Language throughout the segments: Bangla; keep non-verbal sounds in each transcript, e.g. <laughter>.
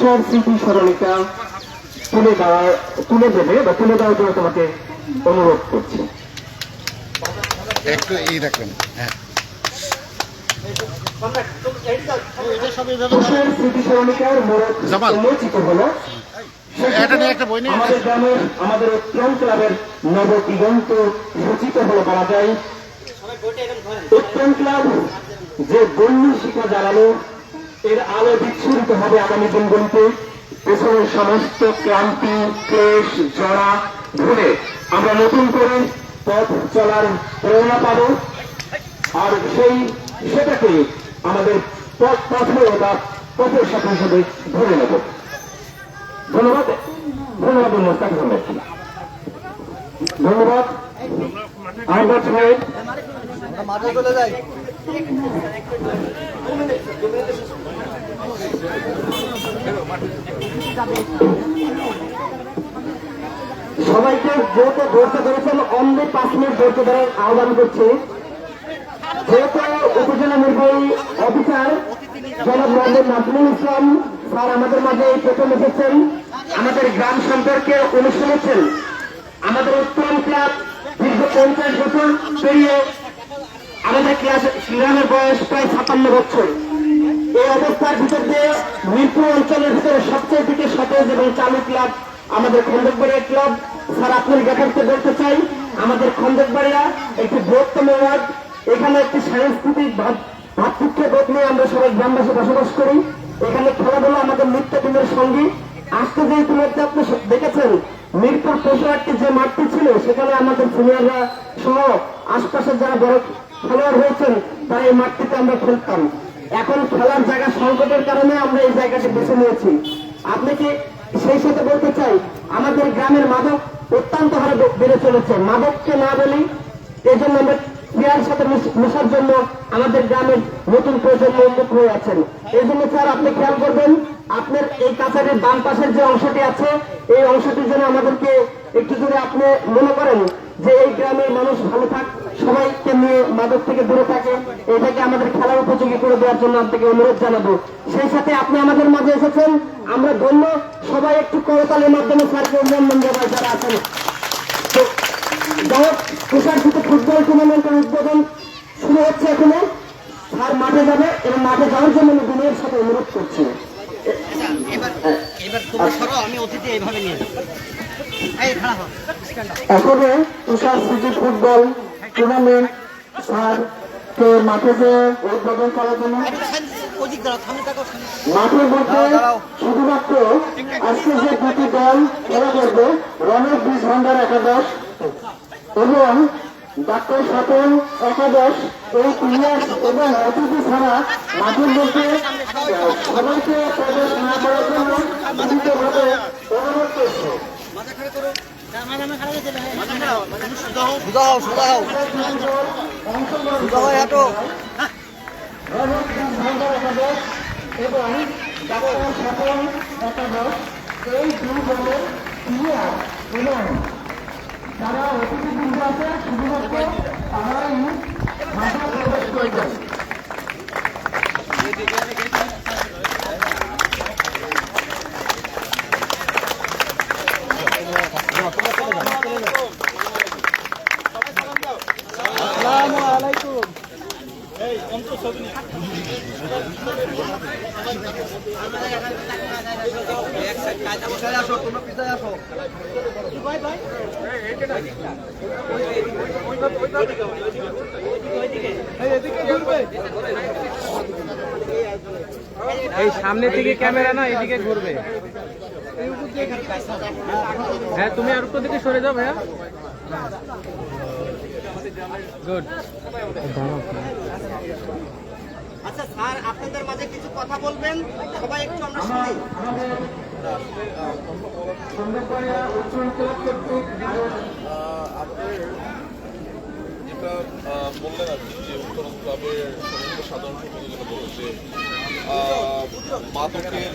তুষার স্মৃতি স্মরণিকা তুলে দেওয়া তুলে দেবে বা তুলে দেওয়ার জন্য তোমাকে অনুরোধ করছি। একটু এই রাখবেন হ্যাঁ। আমাদের গ্রামের আমাদের উত্তম ক্লাবের হলো বলা যায়। উত্তম ক্লাব যে বন্য শিখা জ্বালানো এর আলো বিচ্ছুরিত হবে আগামী দিনগুলিতে। পেছনের সমস্ত ক্লান্তি, ক্লেশ জড়া ভুলে আমরা নতুন করে পথ চলার প্রেরণা পাবো। আর সেই সেটাকে আমাদের পথ পথে বা পথের সাথে হিসেবে ধরে নেব। ধন্যবাদ। ধন্যবাদ মোস্তাক আহমেদ ধন্যবাদ। আহমদ সাহেব। মাঠে চলে যাই। সবাইকে যেহেতু ধরতে ধরেছেন অনলি পাঁচ মিনিট ধরতে ধরার আহ্বান করছি। যেহেতু উপজেলা নির্বাহী অফিসার জনাব মোহাম্মদ নাজমুল ইসলাম স্যার আমাদের মাঝে এই প্রথম এসেছেন। আমাদের গ্রাম সম্পর্কে অনুষ্ঠান আমাদের উত্তম ক্লাব দীর্ঘ পঞ্চাশ বছর পেরিয়ে আমাদের ক্লাস গ্রামের বয়স প্রায় ছাপান্ন বছর। এই অবস্থার ভিতর দিয়ে মিরপুর অঞ্চলের ভিতরে সবচেয়ে দিকে সতেজ এবং চালু ক্লাব আমাদের খন্দকবাড়িয়া ক্লাব। স্যার আপনার জ্ঞাতার্থে বলতে চাই, আমাদের খন্দকবাড়িয়া একটি বৃহত্তম ওয়ার্ড। এখানে একটি সাংস্কৃতিক ভাব- ভাতৃত্ব বোধ নিয়ে আমরা সবাই গ্রামবাসী বসবাস করি। এখানে খেলাধুলা আমাদের নিত্যদিনের সঙ্গী। আজকে যে ইতিমধ্যে আপনি দেখেছেন, মিরপুর পশুহাটটি যে মাঠটি ছিল, সেখানে আমাদের সিনিয়ররা সহ আশপাশের যারা বড় খেলোয়াড় হয়েছেন তারা এই মাঠটিতে আমরা খেলতাম। এখন খেলার জায়গা সংকটের কারণে আমরা এই জায়গাটি বেছে নিয়েছি। আপনি কি সেই সাথে বলতে চাই, আমাদের গ্রামের মাদক অত্যন্ত হারে বেড়ে চলেছে। মাদককে না বলি এই জন্য আমরা ক্রিয়ার সাথে মেশার জন্য আমাদের গ্রামের নতুন প্রজন্ম উন্মুখ হয়ে আছেন। এই জন্য স্যার, আপনি খেয়াল করবেন, আপনার এই কাছারির বাম পাশের যে অংশটি আছে, এই অংশটির জন্য আমাদেরকে একটু যদি আপনি মনে করেন যে এই গ্রামের মানুষ ভালো থাক সবাইকে নিয়ে মাদক থেকে দূরে থাকে। এটাকে আমাদের খেলার উপযোগী করে দেওয়ার জন্য আপনাকে অনুরোধ জানাব। সেই সাথে আপনি আমাদের মাঝে এসেছেন। আমরা ধন্য। সবাই একটু করতালের মাধ্যমে স্যারকে অভিনন্দন জানাই যারা আছেন। তো যাই হোক তুষারকৃত ফুটবল টুর্নামেন্টের উদ্বোধন শুরু হচ্ছে এখানে। স্যার মাঠে যাবে এবং মাঠে যাওয়ার জন্য আমি দিনের সাথে অনুরোধ করছি। এখনও তুষার সিটি ফুটবল টুর্নামেন্ট স্যারকে মাঠে উদ্বোধন করার জন্য? মাঠের মধ্যে শুধুমাত্র আজকে যে দুটি দল খেলা করবে রমেশ বিশ ভান্ডার একাদশ এবং ডাক্তার স্বপন একাদশ, এই প্লেয়ার এবং অতিথি ছাড়া মাঠের মধ্যে সবাইকে প্রবেশ না করার জন্য এবং স্বপন একাদশ এই দুই দলের প্লেয়ার এবং যারা অতিথিবৃন্দ আছে শুধুমাত্র তারাই মাঠে প্রবেশ করবেন পিছায় আসো তোমরা পিছায় আসো। এই সামনে থেকে ক্যামেরা না এদিকে ঘুরবে। হ্যাঁ তুমি আর একটু দিকে সরে যাও ভাইয়া। গুড আচ্ছা স্যার আপনাদের মাঝে কিছু কথা বলবেন? সবাই একটু আমরা শুনি। যেটা আহ, বললেন আর কি যে উত্তরণ ক্লাবের সাধারণ যেটা যে মাদকের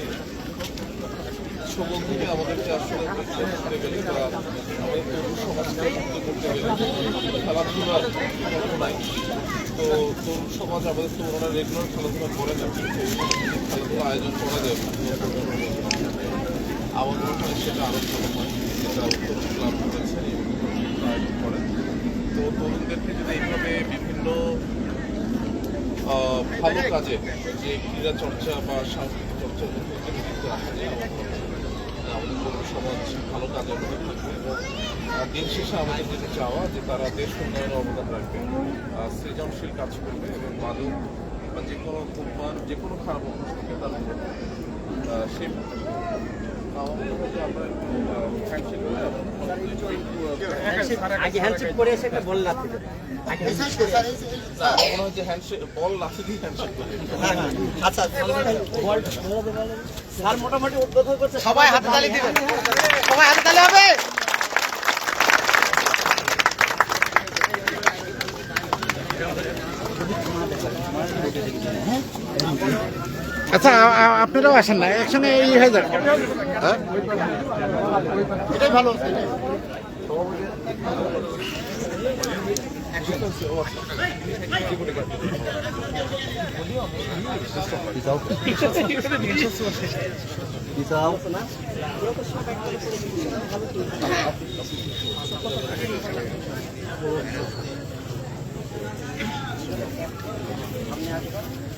সম্বন্ধে আমাদেরকে আসলে করতে গেলে বা আমাদের তরুণ সমাজকে মুক্ত করতে গেলে খেলাধুলার নাই। তো তরুণ সমাজ আমাদের তো ওনারা রেগুলার খেলাধুলা করে না খেলাধুলা আয়োজন করা যায়। আমাদের ওখানে সেটা আরও হয়। যেটা উত্তর ক্লাব করেছেন আয়োজন করেন। তো তরুণদেরকে যদি এইভাবে বিভিন্ন ভালো কাজে যে ক্রীড়া চর্চা বা সাংস্কৃতিক মধ্যে যদি রাখা যায় আমাদের পৌর সমাজ ভালো কাজের মধ্যে থাকবে। এবং দিন শেষে আমাদের যেটা চাওয়া, যে তারা দেশ উন্নয়নে অবদান রাখবে সৃজনশীল কাজ করবে এবং মাদক বা যে কোনো যে কোনো খারাপ অভ্যাস থেকে তারা সেই আগে হ্যান্ডশেক করে এসে একটা বল লাফি। আচ্ছা মোটামুটি উদ্বোধন করছে। সবাই হাতে তালি দিবেন। সবাই হাতে তালি হবে? আচ্ছা আপনারাও আসেন না একসঙ্গে এই হয়ে যান হ্যাঁ? এটাই ভালো। <laughs>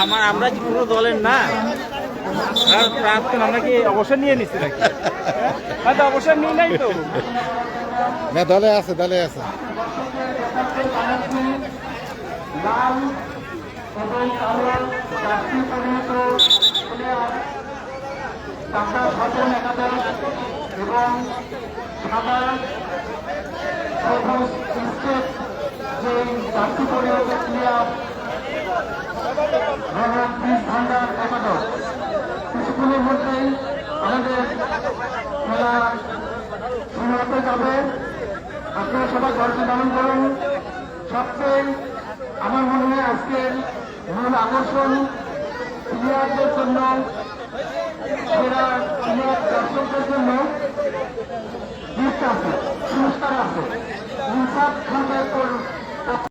আমার, আমরা কি কোনো দলের না? আমরা কি অবসর নিয়ে নিচ্ছি হয়তো অবসর নিই নাই তো। না, দলে আছে দলে আছে। এবং সাদা সবুজ যে চারটি পরিণত প্লেয়ার ভগবান বিশ ভান্ডার একাদশ কিছুক্ষণের মধ্যেই আমাদের খেলা হতে যাবে আপনারা সবাই দলটি দমন করুন সবচেয়ে আমার মনে হয় আজকের মূল আকর্ষণ প্লেয়ারদের জন্য সেরা দর্শকদের জন্য বিশ্বাস আছে সংস্কার আছে করুন